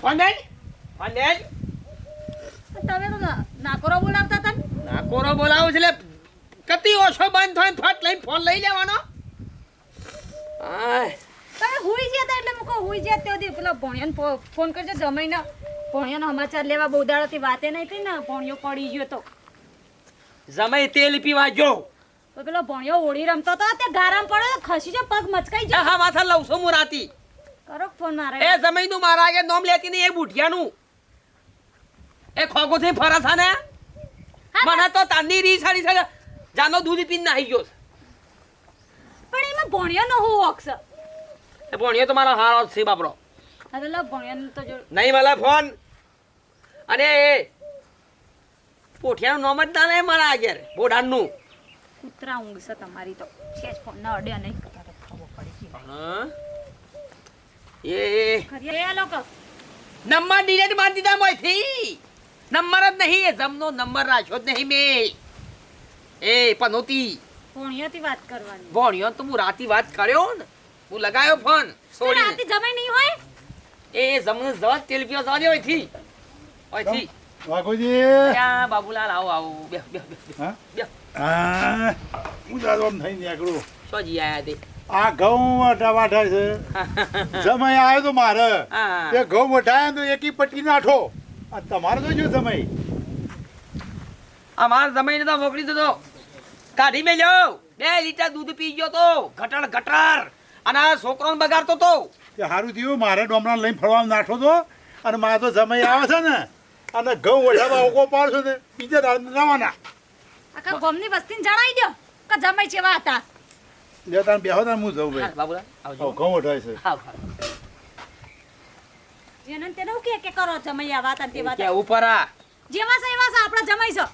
દેલ તમે તો નાકોરો બોલાવતા હતા નાકોરો બોલાવું છે એટલે કતી ઓછો બંધ થાય ને ફટ લઈને ફોન લઈ લેવાનો. તમે હુઈ ગયા હતા એટલે મૂકો હુઈ ગયા તે સુધી પેલા ભણ્યાને ફોન કરજો જમાઈને. ભણ્યાનો સમાચાર લેવા બહુ દાડાથી વાતે નહીં થઈ ને ભણ્યો પડી ગયો તો. જમાઈ તેલ પીવા જો તો પેલો ભણ્યો ઓળી રમતો હતો તે ગારામ પડ્યો ખસી જો પગ મચકાઈ જાય હા માથા લઉં છું હું રાતી કરો ફોન મારે. એ જમીનનું મારા આગે નોમ લેતી નહીં એ બુઢિયાનું. એ ખોગો થી ફરા છે ને? મને તો તાની રી સારી છે. જાનો દૂધ પીને નાહી ગયો પણ એમાં ભણ્યો ન હું ઓક્સ એ ભણ્યો તો મારો હારો છે બાપરો અરે લો ભણ્યો તો જો નહીં મળે ફોન. અને એ પોઠિયાનું નામ જ ના લે મારા આગળ બોડાનનું કૂતરા ઊંઘ છે તમારી તો. છે ફોન. ન અડ્યા નહીં ખબર પડી. ગઈ હા? એ. એ લોકો. નંબર ડિલીટ મારી દીધા મોયથી. નંબર જ નહીં એ જમનો નંબર રાખ્યો જ નહીં મેં. એ પનોતી. ભોણિયોથી વાત કરવાની. ભોણિયો તો હું રાતી વાત કર્યો ને. હું લગાયો ફોન. તો છોડીને રાતે જમાઈ નહીં હોય? એ જમનું જવા તેલ પીવા જવા દે ઓયથી ઓયથી વાઘોજી. ક્યાં બાબુલાલ? આવો આવો. બે બે બે હા? બે આ હું દાદો આમ થઈને નીકળું. સોજી આયા તે? આ ઘઉં વાટા વાટા છે. સમય આવ્યો તો મારે. એ ઘઉં વટાયા તો એકી પટ્ટી નાઠો આ તમારે તો શું સમય અમાર જમાઈને તો મોકલી દીધો. કાઢી મેલ્યો બે લીટર દૂધ પી ગયો તો. ઘટર ગટર. અને આ છોકરોને બગાડતો તો. તે સારું થયું મારે ડોમરા લઈને ફરવા નાઠો તો. અને મારે તો સમય આવે છે ને. અને ઘઉં વઢાવા ઓકો પાડશો ને બીજા રવાના આખા ગોમની વસ્તીને જણાવી દો કે જમાઈ જેવા હતા. લે તાર બેહો તાર હું જઉં ભાઈ. બાબુલા આવજો. ઘઉં ઉઠાય છે. આવ, આવ. જેને કે કે કરો જમાઈ આ વાત તે વાત. કે ઉપર આ? જેવા છે એવા છે આપણે જમાઈ છો.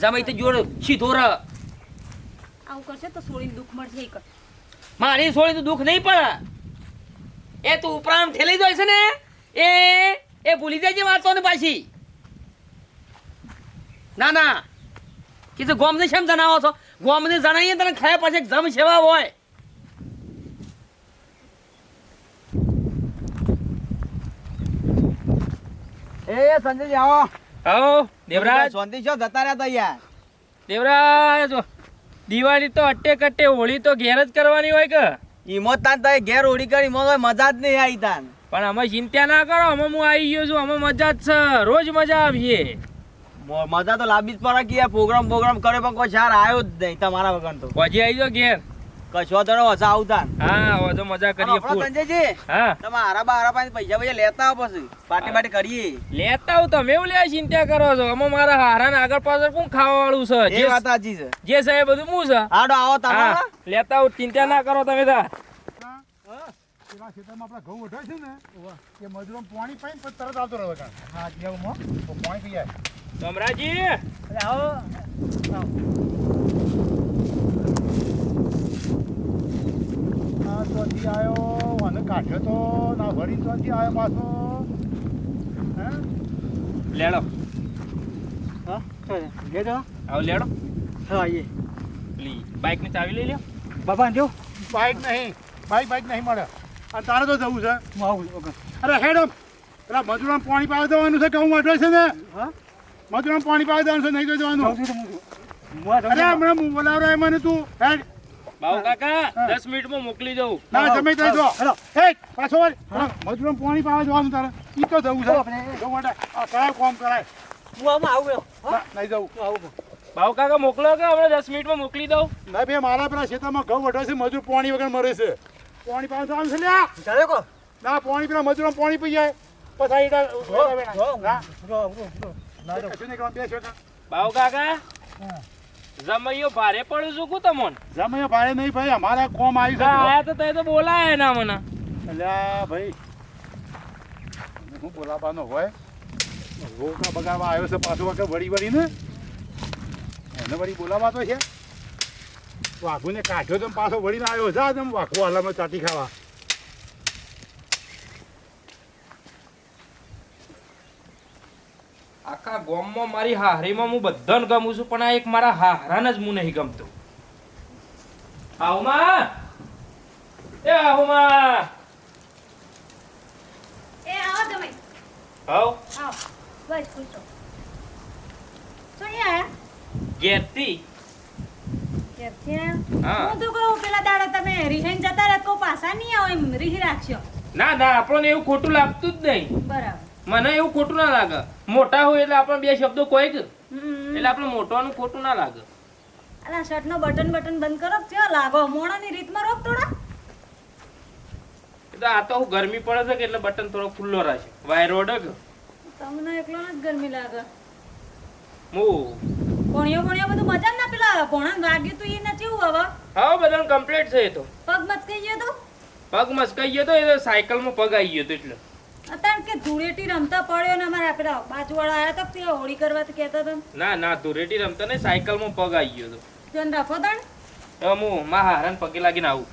જમાઈ તો જોડ સીધો ર આવું કરશે તો છોડીને દુઃખ મળશે કર મારી છોડી તો દુઃખ નહીં પડે. એ તું ઉપરામ ઠેલી જાય છે ને એ એ ભૂલી જાય છે વાતો ને પાછી. ના ના. કીધું ગોમને શેમ જણાવો છો? ગોમને જણાવીએ તને ખાયા પાછી જમ સેવા હોય. એ સંજય આવો. આવો દેવરાજ. શાંતિ છો? જતા રહ્યા તા યાર. દેવરાજ દિવાળી તો અટ્ટે કટ્ટે હોળી તો ઘેર જ કરવાની હોય કે? ઈમો તાન તો ઘેર હોળી કરી ઈમો મજા જ નહીં આવી તાન. પણ અમે ચિંતા ના કરો અમે હું આવી ગયો છું અમે મજા જ છે રોજ મજા આવીએ. મજા તો લાંબી જ પડે કે પ્રોગ્રામ પ્રોગ્રામ કરે પણ કોઈ ચાર આવ્યો જ નહીં તમારા વગર તો. પછી આવી જાઓ ઘેર. કશો તને વસા આવતા. હા હવે તો મજા કરીએ ફૂલ સંજયજી હા. તમે હારા બારા પાસે પૈસા પૈસા લેતા આવો પછી. પાર્ટી પાર્ટી કરીએ. લેતા આવો તમે એવું લે ચિંતા કરો છો. અમે મારા હારાને આગળ પાછળ કોણ ખાવા વાળું છે એ જે વાત સાચી છે. જે છે એ બધું હું છે? હાડો આવો તમે લેતા આવું ચિંતા ના કરો તમે તાર પેલા ખેતરમાં આપણા ઘઉં વટાય છે ને એ મજૂરો પાણી પાઈને તરત આવતો રહે હા જેવું પાણી પી જાય કમરાજી આવો ચોથી આવ્યો અને કાઢ્યો તો. ના વળી ચોથી આવ્યો પાછો. હે? લેડો. હા? લેજો આવો લેડો. હા એ પેલી બાઇક ચાવી લઈ લ્યો. બાબા જો બાઇક નહીં. બાઇક બાઇક નહીં મળે. અને તારે તો જવું છે. હું આવું ઓકે. અરે હેડો. પેલા મજૂરોને પાણી પાવા દેવાનું છે હું વાટે છે ને? હા? મજૂરોને પાણી પાવા દેવાનું છે નહીં તો જવાનું. હું અરે હમણાં હું બોલાવરો એમ મને તું. હેડ. બાબુ કાકા હા. દસ મિનિટમાં મોકલી દઉં. ના તમે જમે તો જો હેડો. હેડ પાછો વળ. મજૂરોને પાણી પાવા જવાનું તારે. ઈ તો જવું છે. આપણે- જો માટે આ કરાય કામ કરાય? હું આમાં આવું હા? નહીં જવું. હું આવું બાબુ કાકા મોકલો કે હમણાં દસ મિનિટમાં મોકલી દઉં? ના બે મારા પેલા ખેતરમાં ઘઉં છે મજૂર પાણી વગર મરે છે. પાણી પાવા જવાનું છે લ્યા. ચાલે કો. ના પાણી પેલા મજૂર પાણી પી જાય. પછી ના. બાબુ કાકા? જમૈયો ભારે પડું છું કુ તમોન? જમૈયો ભારે નહીં ભાઈ અમારા કોમ આવી ગયા આયા તો તે તો બોલાય ના મને. અલ્યા ભાઈ હું બોલાવાનો હોય? રોકા બગાડવા આવ્યો છે પાછો વખત વળી વળીને. એને વળી બોલાવા તો છે. વાઘુને કાઢ્યો તો પાછો વળીને આવ્યો. જા તમે વાઘુ હાલામાં ચાટી ખાવા. ગામમાં મારી હાહરીમાં હું બધાને ગમું છું પણ આ એક મારા હાહરાને જ હું નહીં ગમતો. આવમાં એ આવમાં એ આ હાવ આવ. બસ પૂછો? હા. તો કહું પેલા દાડા તમે રિહાઈને જતા રહ્યા તો પાછા નહીં આવો એમ રીહી રાખશો. ના ના આપણને એવું ખોટું લાગતું જ નહીં. બરાબર. મને એવું ખોટું ના લાગે. મોટા હોય એટલે આપણે બે શબ્દો કોઈ જ. એટલે આપણે મોટાનું ખોટું ના લાગે. અલા શર્ટનો બટન બટન બંધ કરો. ચો લાગો? મોણાની રીતમાં રોક થોડા. એટલે આ તો હું ગરમી પડે છે કે એટલે બટન થોડો ખુલ્લો રહેશે વાયર ઓડક. તમને એકલો જ ગરમી લાગે. મો કોણિયો કોણિયો બધું મજા ના પેલા કોણા વાગ્યું તો એ નથી હું હવે? હા બધાને કમ્પ્લીટ છે એ તો. પગ મચકાઈ ગયો તો? પગ મસ્કાઈ ગયો તો એ સાયકલ સાયકલમાં પગ આવી ગયો તો એટલે. કે ધૂળેટી રમતા પડ્યો ને અમારા પેલા બાજુવાળા આયા તો હોળી કરવા તો કહેતા હતા ના? ના ધૂળેટી રમતા ને સાયકલમાં પગ આવી ગયો તો. ધ્યાન રાખો તાણ? હું મા હારણ પગે લાગીને આવું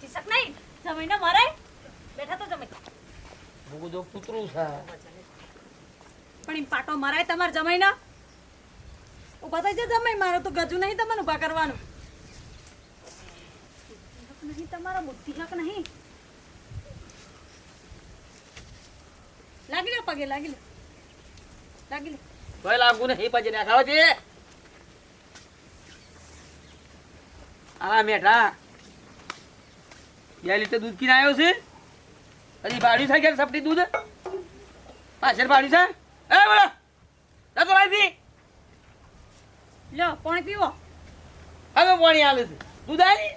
ખિસક નહીં જમીને મરાય બેઠા તો જમી હું બધું કૂતરું છે. પણ એમ પાટો મરાય તમાર જમાઈ ઊભા થઈ જાય જમાઈ મારો તો ગજુ નહીં તમને ઊભા કરવાનું. નહીં તમારા બુદ્ધિ હક નહીં. લાગી લે પગે લાગી લે લાગી લે કોઈ લાગુ નહીં પછી ના ખાવા છે આ મેઠા. બે લીટર દૂધ પીને આવ્યો છે? હજી ભાડ્યું છે ક્યારે સપટી દૂધ? પાછળ ભાડ્યું છે એ બોલો. જતો લાવી લો પાણી પીવો. હવે પાણી આવે છે. દૂધ આવી?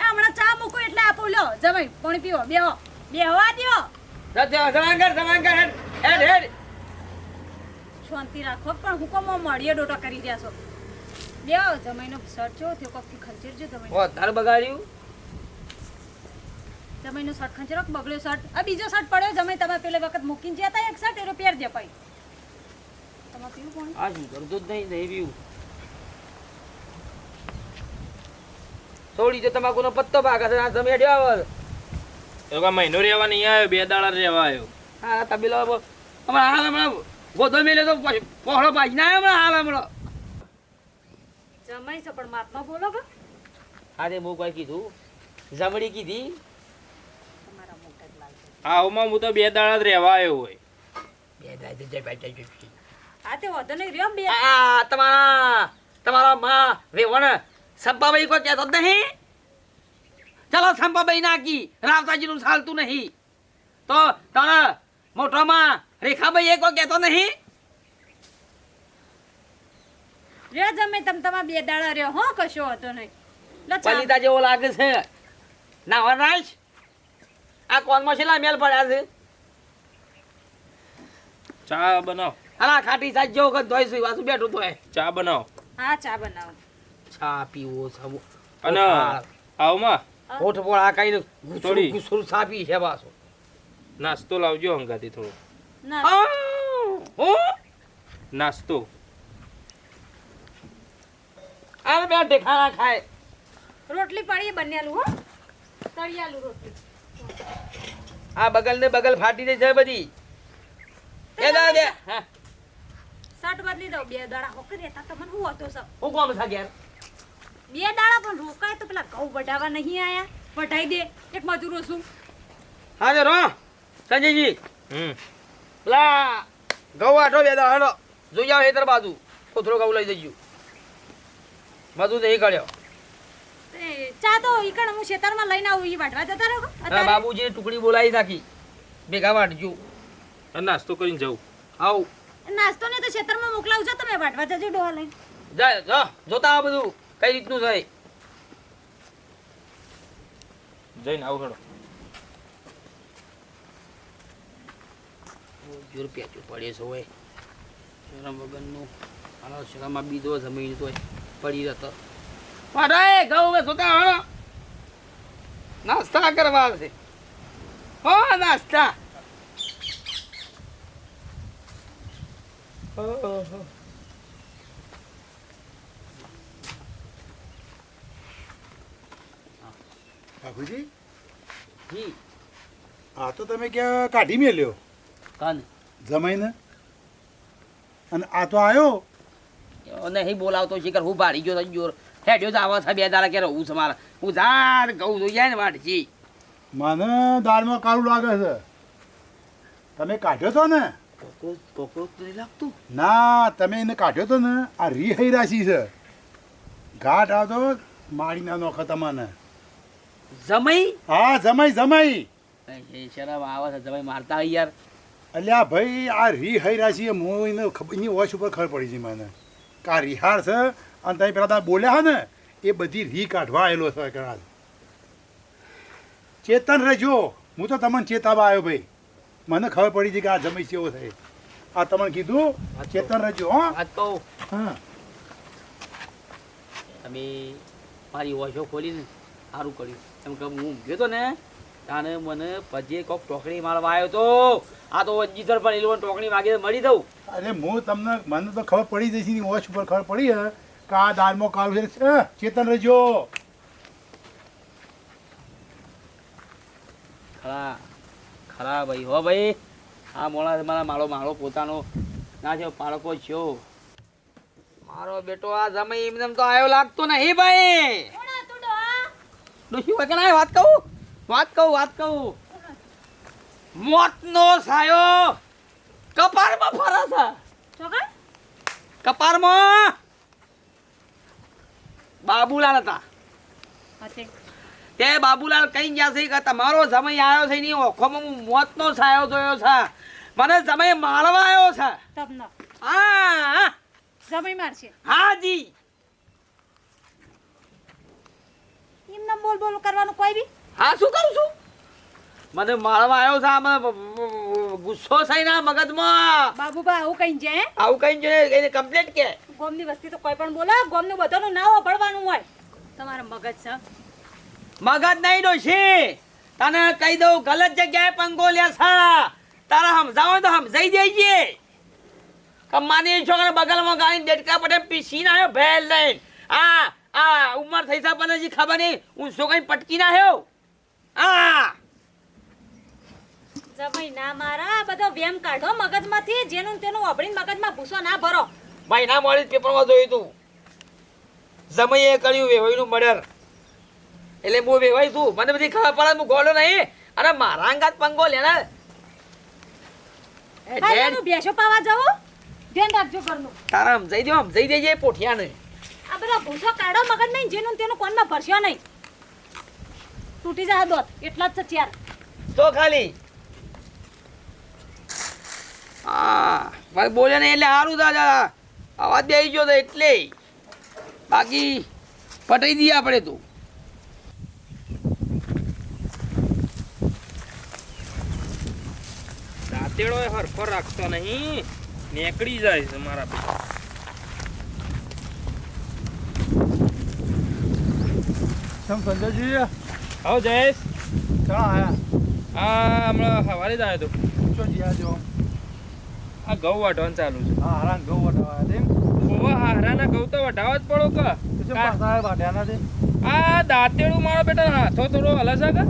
હમણાં ચા મૂકો એટલે આપો. લો જમાઈ પાણી પીવો. બેહો. બેહવા દ્યો. કર સમાન હેડ. હેડ હેડ. શાંતિ રાખો પણ હું કોમો મળીએ ડોટા કરી રહ્યા છો? બેહો જમાઈનો સર્ચો જો થયો કોકથી ખંચેરજો જમાઈ ઓ તાર બગાડ્યું? જમાઈનો શર્ટ ખંચરો બગડ્યો શર્ટ. આ બીજો શર્ટ પડ્યો જમાઈ તમે પેલે વખત મૂકીને જ્યાં હતા એક શર્ટ એનો પહેર દે પાઈ તમારે પીવું કોણ? આ શું કરતો જ નહીં નહીં પીવું થોડી જો તમાકુનો પત્તો ભાગ છે આ તમે હેડ્યો આવે. એ કા મહિનો રહેવા નહીં આવ્યો બે દાડા રહેવા આવ્યો. હા તબીલો હમણાં હાલ હમણાં ગોધો મેલે તો પહોળો પાછી ના હમણાં હાલ હમણાં. જમાઈ છે પણ માપમાં બોલો કે. હું કોઈ કીધું. જમડી કીધી. આવામાં હું તો બે દાડા જ રહેવા આવ્યો હોય. બે દાડા જય ભાઈ જય આ તે વધુ નહીં રહ્યો બે. આ તમારા તમારા માં વેવણ સંપાભાઈ કોઈ કહેતો નહીં. ચાલો સંપાભાઈ નાખી રાવતાજીનું ચાલતું નહીં. તો તારા મોટામાં રેખાભાઈ એ કોઈ કહેતો નહીં? રહ્યો જમે તમ તમારા બે દાડા રહ્યો હો કશો હતો નહીં. પલિતા જેવો લાગે છે. ના રાજ. આ કોનમાં છેલ્લા મેલ પડ્યા છે? ચા બનાવ. અલા ખાટી સાજ જેવો વખત ધોઈ સુઈ વાસુ બેઠું ધોય ચા બનાવ. હા ચા બનાવ. ચા પીવો સબ અને આવમાં? ઓઠ પર આ કઈ થોડી. ગુસુર સાપી છે પાછો. નાસ્તો લાવજો અંગાથી થોડો. નાસ્તો. આ બે દેખાડા ખાય. રોટલી પડી બનેલું હો. તળિયાલું રોટલી. આ બગલ ને બગલ ફાટી જાય છે બધી. એ દા દે. હા. શર્ટ બદલી દઉં બે દાડા હોકરી હતા તો મને હું હતો સબ હું કોમ થા ઘેર? બે દાડા પણ રોકાય તો પેલા ઘઉં વઢાવા નહીં આયા. વઢાઈ દે એક મજૂરો છું. હા રો સંજયજી. હમ. પેલા ઘઉં આઠો બે દાડા હડો. જોઈ આવે હેતર બાજુ. કોથળો ઘઉં લઈ જજો. બાજુ નહીં કાઢ્યો. ચા તો ઈકણ કણ હું શેતરમાં લઈને આવું ઈ વાટવા જતા રહો? અત્યારે? બાબુજીની ટુકડી બોલાવી રાખી ભેગા વાટજો. અને નાસ્તો કરીને જાઉં. આવ. નાસ્તો ને તો શેતરમાં મોકલાવું છો તમે વાટવા જજો ડોહા લઈને. જા જો જોતા આ બધું કઈ રીતનું થાય જઈને આવું હેડો. રૂપિયા ચૂ પડે છે હોય શરમ વગરનું. હાલો શરમમાં બીજો જમીન તો પડી રહેતો. અરે ઘઉં હવે સુતા નાસ્તા કરવા છે હો નાસ્તા. બાપુજી? જી. આ તો તમે ક્યાં કાઢી મેલ્યો? કાન. જમાઈને? અને આ તો આવ્યો નહીં બોલાવતો શિકર હું ભારી ગયો ગયો હેડ્યો જ આવા છે બે દાડા કે રહું છે મારા. હું ઝાડ ઘઉં જોઈ જાય ને વાટજી. મને દાળમાં કાળું લાગે છે. તમે કાઢ્યો તો ને? કોકરોચ કોકરોચ નહીં લાગતું? ના તમે એને કાઢ્યો તો ને આ રીહઈ રાશી છે ઘાટ આવતો મારી ના નોખો તમને. જમઈ? હા જમાઈ જમાઈ. શરમ આવે છે જમાઈ મારતા હોય યાર. અલ્યા ભાઈ આ રીહઈ રાશિ એને ખબર એની વોચ ઉપર ખબર પડી છે મને. કા રિહાર છે અને તમે પેલા તમે બોલ્યા હા ને એ બધી રી કાઢવા આવેલો છે કણાલ ચેતન રહેજો. હું તો તમને ચેતાવા આવ્યો ભાઈ. મને ખબર પડી છે કે આ જમાઈ એવો થાય આ તમને કીધું ચેતન રહેજો હા. તો. હા. તમે મારી ઓછો ખોલીને સારું કર્યું. એમ કે હું ગયો તો ને તાને મને પછી કોક ટોકણી મારવા આવ્યો તો. આ તો જીતર પણ એ લોકો ટોકણી માગી મળી દઉં. અરે હું તમને મને તો ખબર પડી જશે ઓછ ઉપર ખબર પડી હે. કે આ દાળમાં કાળું છે? ચેતન રહેજો. ખરા ખરા ભાઈ. હો ભાઈ આ મોણા મારા મારો મારો પોતાનો. ના છે પાળકો છો. મારો બેટો આ જમાઈ એમને એમ તો આવ્યો લાગતો નહીં ભાઈ. ડોશી કે ના વાત કહું? વાત કહું વાત કહું. મોતનો સાયો કપારમાં ફરે છે. છોકરા કપારમાં બાબુલાલ હતા. તે બાબુલાલ કઈ ગયા છે કે તમારો સમય આવ્યો છે ની ઓખોમાં હું મોતનો સાયો જોયો છે. મને સમય મારવા આવ્યો છે. તમને. હા. સમય મારશે. હાજી એમને બોલ બોલ કરવાનું કોઈ બી? હા શું કહું છું? મને મારવા આવ્યો છે મને ગુસ્સો થઈ ના મગજમાં. બાબુબા આવું કઈ જાય આવું કઈ છે એને કમ્પ્લેટ કે. ગોમની વસ્તી તો કોઈ પણ બોલે ગોમનું બધાનું ના વાપરવાનું હોય. તમારા મગજ છે. મગજ નહીં ડોશી. તને કહી દઉં ગલત જગ્યાએ પંગો લે છે તારે સમજાવો તો સમજાઈ દેજે કમ્માની છોકરા બગલમાં ગાડી દેડકા પટે પીસી ના આવ્યો? ભેલ લઈને આ આ ઉંમર થઈ છે પણ હજી ખબર નહીં. ઊંચો કઈ પટકી ના આવ્યો આ! જમાઈ ના મારા બધો વેમ કાઢો મગજમાંથી જેનું તેનું વાપરીને મગજમાં ભૂસો ના ભરો. ભાઈ ના મળી પેપરમાં જોયું તું. જમઈએ કર્યું વેવાઈનું મર્ડર એટલે હું વેવાઈ છું. મને બધી ખબર પડે હું ગોળો નહીં. અરે મારા અંગાત પંગો લે ને. એ ભાઈ જેન. એનું ભેંસો પાવા જવું? ધ્યાન રાખજો ઘરનું. તારા સમજાઈ દો સમજાઈ દેજે પોઠિયાને. આ બધા ભૂસો કાઢો મગજ નહીં જેનું તેનું કોનમાં ભરશો નહીં. તૂટી જાય દોત. એટલા જ છે ચાર. તો ખાલી. હા. ભાઈ બોલે ને એટલે સારું દાદા અવાજ દઈ ગયો તો એટલે. બાકી પટાઈ દઈએ આપણે તું. દાંતેડો એ હરખો રાખતો નહીં. નીકળી જાય છે મારા બે સમ સંજયજી? આવો જયેશ. હા આયા? આ હમણાં સવારે જ આવ્યો હતો ચો જીયા જો? આ ઘઉં વાઢવાનું ચાલુ છે. હા હરાન ઘઉં વાઢવા તેમ? ઓવા હારાના ઘઉં તો વટાવા જ પડો કે. તો શું પાછા વાટ્યાના તે આ દાંતેડું મારો બેટા હાથો થોડો હલે છે કે.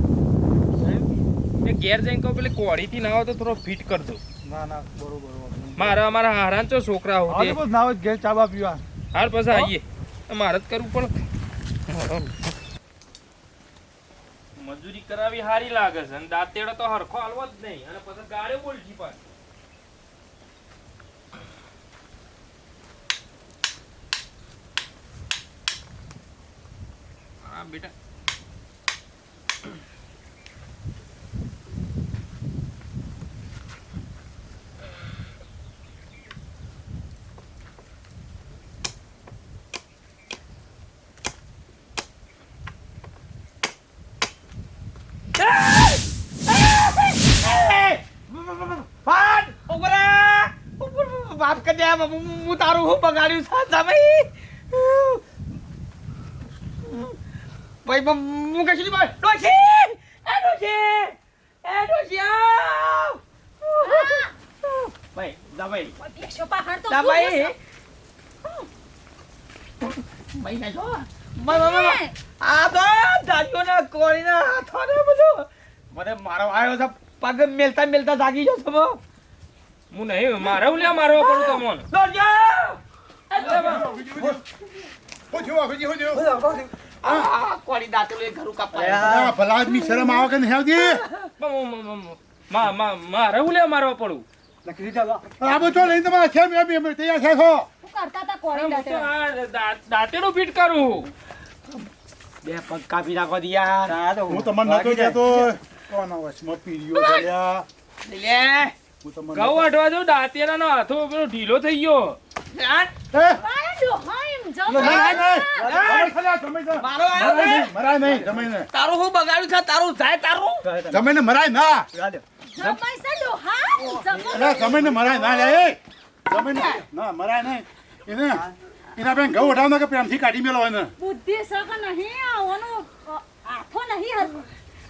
એ ઘેર જઈને કહું પેલી કોળીથી ના હોય તો થોડો ફિટ કર દો ના ના બરોબર મારા અમારા હારાન ચો છોકરા આજે હોતે બસ ના હોય ઘેર ચાબા પીવા હાર પછી આવીએ. મારે જ કરવું પડે. મજૂરી કરાવી સારી લાગે છે અને દાંતેડો તો હરખો હાલવો જ નહીં અને પછી ગાળે બોલજી પાછી. હા બેટા બાપ કદ્યા હું તારું હું બગાડ્યું સાચા ભાઈ એ ડોશી! એ ડોશી આવ! ભાઈ જા ભાઈ ભેંસો પાખડ તો જા શું ભાઈ છે? ભાઈ ના જો મ- મ- મ- આ તો દાદીઓના કોળીના હાથો ને બધું. મને મારો આવ્યો છે પગ મેલતા મેલતા જાગી ગયો છો હું નહીં મારે હું લ્યા મારવા પડું તમને દોડજો હું થયું, અભિજી, હું થયું? આ કોળી દાંતેલું એ ઘરું કાપાય ભલા આદમી શરમ આવે કે નહીં આવતી? મ- મ- મ- મા- મા- મારે હું લ્યા મારવા પડું. આ બધો લઈને તમારા છે મેં બી તૈયાર થયા છો? કરતા હતા કોળી હું તો દાંતેડા? આ દા- દાંતેડું ફિટ કરું. બે પગ કાપી નાખો દિયા યાર. હું તમને નતો કહેતો. કોના વશમાં પીર્યો છે લે. હું તમને જો દાંતેડાનો હાથો પેલો ઢીલો થઈ ગયો. એ, તારું હું બગાડ્યું છે? તારું જાય તારું? જમાઈને મરાય ના. જમાઈ છે ડોહા? જમાઈ. અરે જમાઈને મરાય ના લે એ. ના મરાય નહીં. એને એના બેન ઘઉં ઉઠાવનો કે પ્રેમથી કાઢી મેલો એને? બુદ્ધિ છે નહીં આવવાનું આથો નહીં હર-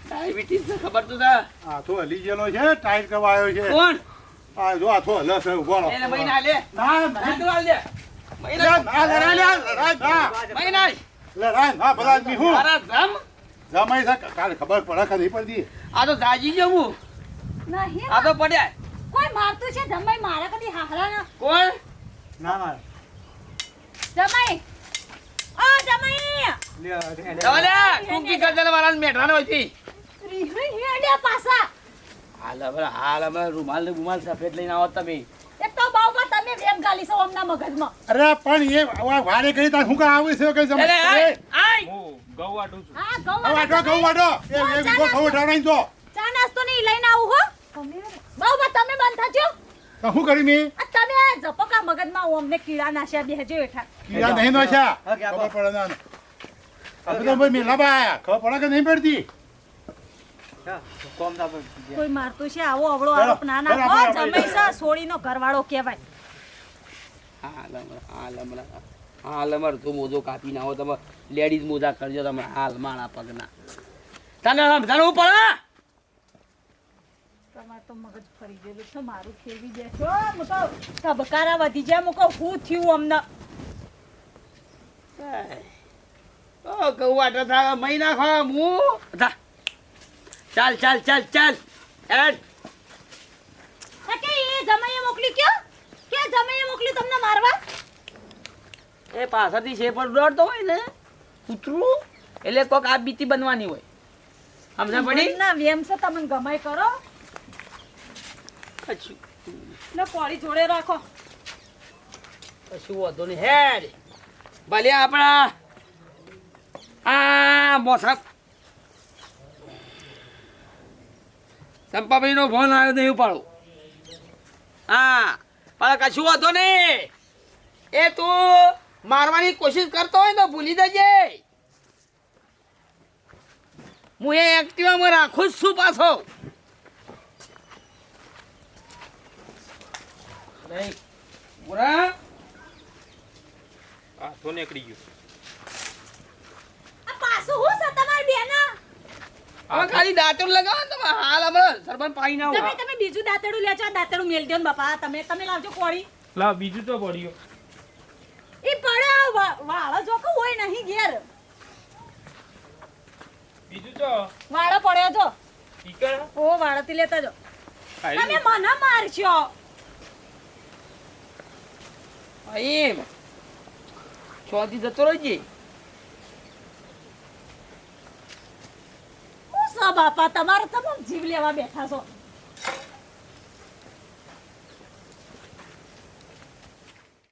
ડાયાબિટીસ ખબર તો છે. આથો હલી ગયેલો છે ટાઈટ કરવા આવ્યો છે. કોણ? આ જો હાથો હલે છે ઊભો રહો. એને મહિના લે ના ના. જીતું લે, ના લે, ના ભલા આદમી હું? જમાઈ છે કાલે ખબર પડે કે નહીં પડતી? આ તો જાજી જવું નહીં આ તો પડ્યા. કોઈ મારતું છે? જમાઈ મારા કદી હાહરા ના કોણ જમાઈ. ઓ જમાઈ. દવાલે ટૂંકી કરજે મારા મેઠાનો હતી રીહરી હેડ્યા પાછા. હાલ હવે હાલ હવે રૂમાલ ને ગુમાલ સફેદ લઈને આવો તમે. એક તો બાઉમાં તમે વેમ ગાલી છો અમના મગજમાં. અરે પણ એ વારે શું કામ આવે છે? કઈ એટલે આય એ, આય હું ઘઉં વાટું છું. હા વાટો ઘઉં એ એ ઉઠાવડાઈને જો. ચા નાસ્તો નહીં લઈને આવું હો. બાઉમાં તમે બંધ થજો. તો શું કરી મેં? આ તમે મગજમાં અમને કીડા નાશ્યા બેહજો હેઠા કીડા નહીં નો છે ખબર પડે ના. હવે તો ભાઈ મેલા બા ખબર પડે કે નહીં પડતી? કોઈ મારતું છે? આવો અવળો આરોપ ના નાખો છે સોળીનો ઘરવાળો કહેવાય. હાલ હમણાં હાલ હમણાં હાલ હમણાં તો મોજો કાપી નાખો. તમે લેડીઝ મોજા કરજો તમે હાલ મારા પગના. તને સમજાણું પડે? તમારે તો મગજ ફરી ગયેલું છે મારું ખેવી જાય હું તો ધબકારા વધી જાય મુકો શું થયું અમને? ઓ કહું વાટો થાય મહી હું? જા. ચાલ ચાલ ચાલ ચાલ. એડ. એ જમાઈએ મોકલી કયો? કે જમાઈએ મોકલી તમને મારવા? એ પાછળથી શેપર દોડતો હોય ને કૂતરું એટલે કોક આ બીતી બનવાની હોય. સમજ પડી? ના વેમ છે તમને ગમાઈ કરો. કશું. ને પોળી જોડે રાખો. કશું વાંધો નહીં. હેડ. ભલે આપણા આ મોસમ સંપાભાઈ નો ફોન આવ્યો નહીં ઉપાડો. હા પણ કશું વાંધો નહીં. એ તું મારવાની કોશિશ કરતો હોય તો ભૂલી દેજે હું એ એક્ટિવામાં રાખું જ છું પાછો. નીકળી ગયું. આ પાછું હું છે તમારી બેના? હવે ખાલી દાંતણ લગાવો તમે. હાલ હવે સરપંચ પાઈ ના તમે તમે બીજું દાંતેડું લેજો આ મેલ દો ને બાપા. તમે તમે લાવજો કોળી. લાવ બીજું તો પડ્યો. એ પડે આ વાળો જોકો હોય નહીં ઘેર. બીજું તો. વાળો પડ્યો જો. ઈકણ ઓ વાળોથી લેતા જો. તમે મને મારશો. અહીં ચોથી જતો રહેજે છો બાપા તમારે તમામ જીવ લેવા બેઠા છો.